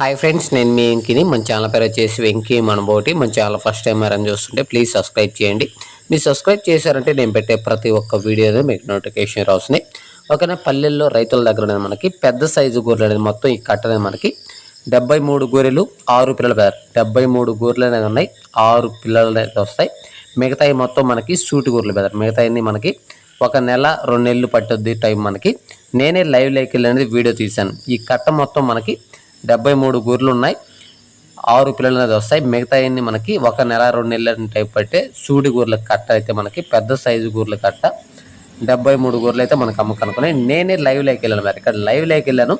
Hi friends నేను మీ వెంకిని. మన channel పేరు వచ్చేసి వెంకీ మనబోటి. మన ఛానల్ ఫస్ట్ టైం ఎవరైనా చూస్తుంటే ప్లీజ్ సబ్స్క్రైబ్ చేయండి. మీరు సబ్స్క్రైబ్ చేశారంటే నేను పెట్టే ప్రతి ఒక్క వీడియోనే మీకు నోటిఫికేషన్ రాస్తున్నాయి ఓకేనా? పల్లెల్లో రైతుల దగ్గర మనకి పెద్ద సైజు గొర్రెలు అనేది మొత్తం ఈ కట్టనే మనకి డెబ్బై మూడు గొర్రెలు ఆరు పిల్లలు పేరు డెబ్బై మూడు గొర్రెలు అనేవి ఉన్నాయి ఆరు పిల్లలు వస్తాయి. మిగతాయి మొత్తం మనకి సూటి గొర్రెలు బెదర్ మిగతాయి మనకి ఒక నెల రెండు నెలలు పట్టుద్ది టైం మనకి. నేనే లైవ్ లైక్ అనేది వీడియో తీశాను. ఈ కట్ట మొత్తం మనకి డెబ్బై మూడు గొర్రెలు ఉన్నాయి ఆరు పిల్లలు అనేది వస్తాయి. మిగతా అన్ని మనకి ఒక నెల రెండు నెలల టైప్ పట్టే సూడి గొర్రెల కట్ట అయితే మనకి పెద్ద సైజు గొర్రెలు కట్ట డెబ్బై మూడు గొర్రెలు అయితే మనకు అమ్ముకనుకున్నాయి. నేనే లైవ్ లైక్ వెళ్ళాను మరి. ఇక్కడ లైవ్ లైక్ వెళ్ళాను.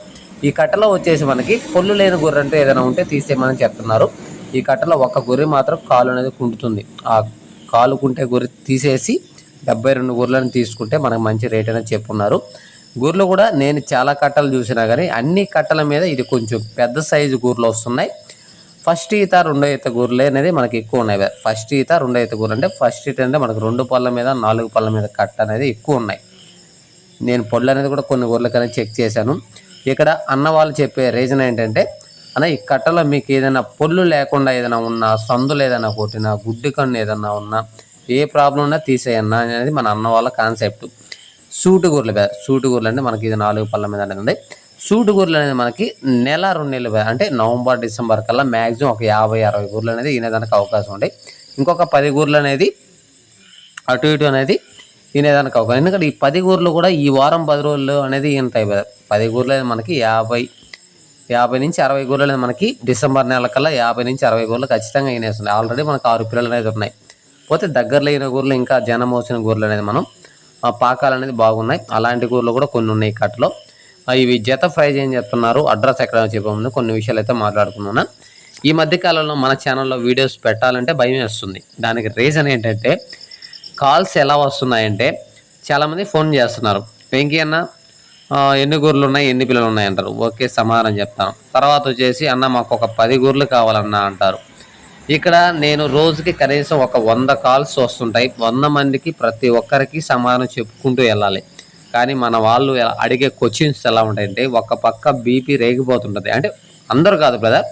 ఈ కట్టలో వచ్చేసి మనకి పొల్లు లేని గొర్రె అంటే ఏదైనా ఉంటే తీసేయమని చెప్తున్నారు. ఈ కట్టలో ఒక గొర్రె మాత్రం కాలు అనేది కుంటుతుంది. ఆ కాలు కుంటే గొర్రె తీసేసి డెబ్బై రెండు గొర్రెలను తీసుకుంటే మనకు మంచి రేట్ అనేది చెప్పున్నారు. గూర్లు కూడా నేను చాలా కట్టలు చూసినా కానీ అన్ని కట్టల మీద ఇది కొంచెం పెద్ద సైజు గూర్లు వస్తున్నాయి. ఫస్ట్ ఈత రెండో ఈత గూర్లే అనేది మనకి ఎక్కువ ఉన్నాయి. ఫస్ట్ ఈత రెండో ఈత గూర్లు అంటే ఫస్ట్ ఈత అంటే మనకు రెండు పళ్ళ మీద నాలుగు పళ్ళ మీద కట్ట అనేది ఎక్కువ ఉన్నాయి. నేను పొళ్ళు అనేది కూడా కొన్ని గొర్రెలకనేది చెక్ చేశాను. ఇక్కడ అన్న వాళ్ళు చెప్పే రీజన్ ఏంటంటే అన్న ఈ కట్టలో మీకు ఏదైనా పొల్లు లేకుండా ఏదైనా ఉన్నా సందులు ఏదైనా కొట్టినా గుడ్డి కన్ను ఏదైనా ఉన్నా ఏ ప్రాబ్లం ఉన్నా తీసేయన్నా అనేది మన అన్న వాళ్ళ కాన్సెప్ట్. సూటు గొర్రెలు బే సూటు అంటే మనకి ఇది నాలుగు పళ్ళ మీద అనేది ఉంది. సూటు అనేది మనకి నెల రెండు నెలలు అంటే నవంబర్ డిసెంబర్ కల్లా మ్యాక్సిమం ఒక యాభై అరవై గూర్లు అనేది ఈనేదానికి అవకాశం ఉంటాయి. ఇంకొక పది గూర్లు అనేది అటు ఇటు అనేది తినేదానికి అవకాశం. ఎందుకంటే ఈ పది గూర్లు కూడా ఈ వారం పది రోజులు అనేది ఈనతాయి టైప్ పది గూర్లు అనేది మనకి యాభై యాభై నుంచి అరవై గూర్లు అనేది మనకి డిసెంబర్ నెల కల్లా యాభై నుంచి అరవై గూర్లు ఖచ్చితంగా ఈనేస్తున్నాయి ఆల్రెడీ మనకు ఆరు పిల్లలు అనేది ఉన్నాయి. పోతే దగ్గరలో అయిన గూర్లు ఇంకా జనం వచ్చిన గూర్లు అనేది మనం పాకాలు అనేది బాగున్నాయి. అలాంటి కూరలు కూడా కొన్ని ఉన్నాయి కట్టలో. ఇవి జత ఫ్రై చేయని చెప్తున్నారు అడ్రస్ ఎక్కడ చెప్పే కొన్ని విషయాలు అయితే మాట్లాడుకున్నాను ఈ మధ్య కాలంలో మన ఛానల్లో వీడియోస్ పెట్టాలంటే భయం వేస్తుంది. దానికి రీజన్ ఏంటంటే కాల్స్ ఎలా వస్తున్నాయంటే చాలామంది ఫోన్ చేస్తున్నారు. వెంకీ అన్న ఎన్ని గూర్లు ఉన్నాయి? ఎన్ని పిల్లలు ఉన్నాయి? అంటారు. ఓకే సమాధానం చెప్తాను. తర్వాత వచ్చేసి అన్న మాకు ఒక పది గూర్లు కావాలన్నా అంటారు. ఇక్కడ నేను రోజుకి కనీసం ఒక వంద కాల్స్ వస్తుంటాయి. వంద మందికి ప్రతి ఒక్కరికి సమాధానం చెప్పుకుంటూ వెళ్ళాలి. కానీ మన వాళ్ళు అడిగే క్వశ్చన్స్ ఎలా ఉంటాయంటే ఒక పక్క బీపీ రేగిపోతుంటుంది. అంటే అందరూ కాదు బ్రదర్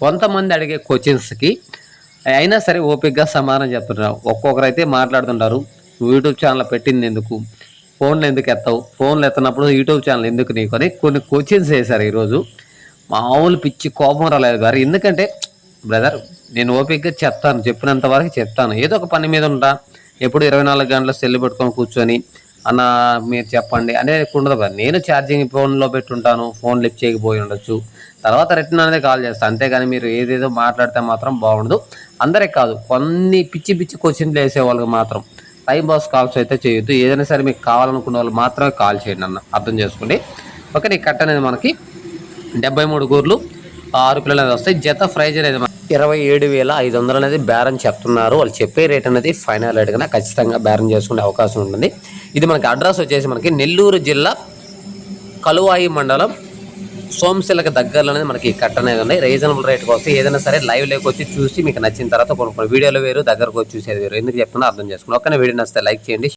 కొంతమంది అడిగే క్వశ్చన్స్కి అయినా సరే ఓపిక్గా సమాధానం చెప్తున్నారు ఒక్కొక్కరు అయితే మాట్లాడుతుంటారు. యూట్యూబ్ ఛానల్ పెట్టింది ఎందుకు? ఫోన్లు ఎందుకు ఎత్తావు? ఫోన్లు ఎత్తనప్పుడు యూట్యూబ్ ఛానల్ ఎందుకు నీకు? అని కొన్ని క్వశ్చన్స్ వేశారు ఈరోజు. మామూలు పిచ్చి కోపం రాలేదు గారు ఎందుకంటే బ్రదర్ నేను ఓపిక్గా చెప్తాను చెప్పినంత వరకు చెప్తాను. ఏదో ఒక పని మీద ఉంటా. ఎప్పుడు ఇరవై నాలుగు గంటల సెల్లు పెట్టుకొని కూర్చొని అన్న మీరు చెప్పండి. అనేది ఉండదు కదా నేను ఛార్జింగ్ ఫోన్లో పెట్టుంటాను ఫోన్ లిఫ్ట్ చేయకపోయి ఉండొచ్చు. తర్వాత రిటర్న్ అనేది కాల్ చేస్తాను అంతేగాని మీరు ఏదేదో మాట్లాడితే మాత్రం బాగుండదు. అందరికి కాదు కొన్ని పిచ్చి పిచ్చి క్వశ్చన్లు వేసే వాళ్ళకి మాత్రం. టైం పాస్ కాల్స్ అయితే చేయొద్దు. ఏదైనా సరే మీకు కావాలనుకున్న వాళ్ళు మాత్రమే కాల్ చేయండి అన్న. అర్థం చేసుకోండి. ఓకే ఈ కట్ అనేది మనకి డెబ్బై మూడు గూర్లు ఆరు పిల్లలు అనేది వస్తాయి. జత ఫ్రైజ్ అనేది ఇరవై ఏడు వేల ఐదు వందలు అనేది బేరం చెప్తున్నారు. వాళ్ళు చెప్పే రేట్ అనేది ఫైనల్ రేట్ కన్నా ఖచ్చితంగా బేరం చేసుకునే అవకాశం ఉంటుంది. ఇది మనకి అడ్రస్ వచ్చేసి మనకి నెల్లూరు జిల్లా కలువాయి మండలం సోమశిలకు దగ్గరలో అనేది మనకి ఈ కట్ట అనేది ఉన్నాయి రీజనబుల్ రేట్కి వస్తే ఏదైనా సరే లైవ్ లేక వచ్చి చూసి మీకు నచ్చిన తర్వాత కొన్ని కొన్ని వీడియోలు వేరు దగ్గరకు వచ్చి చూసేది వేరు. ఎందుకు చెప్తున్నా అర్థం చేసుకోండి. ఒక్కనే వీడియో నచ్చితే లైక్ చేయండి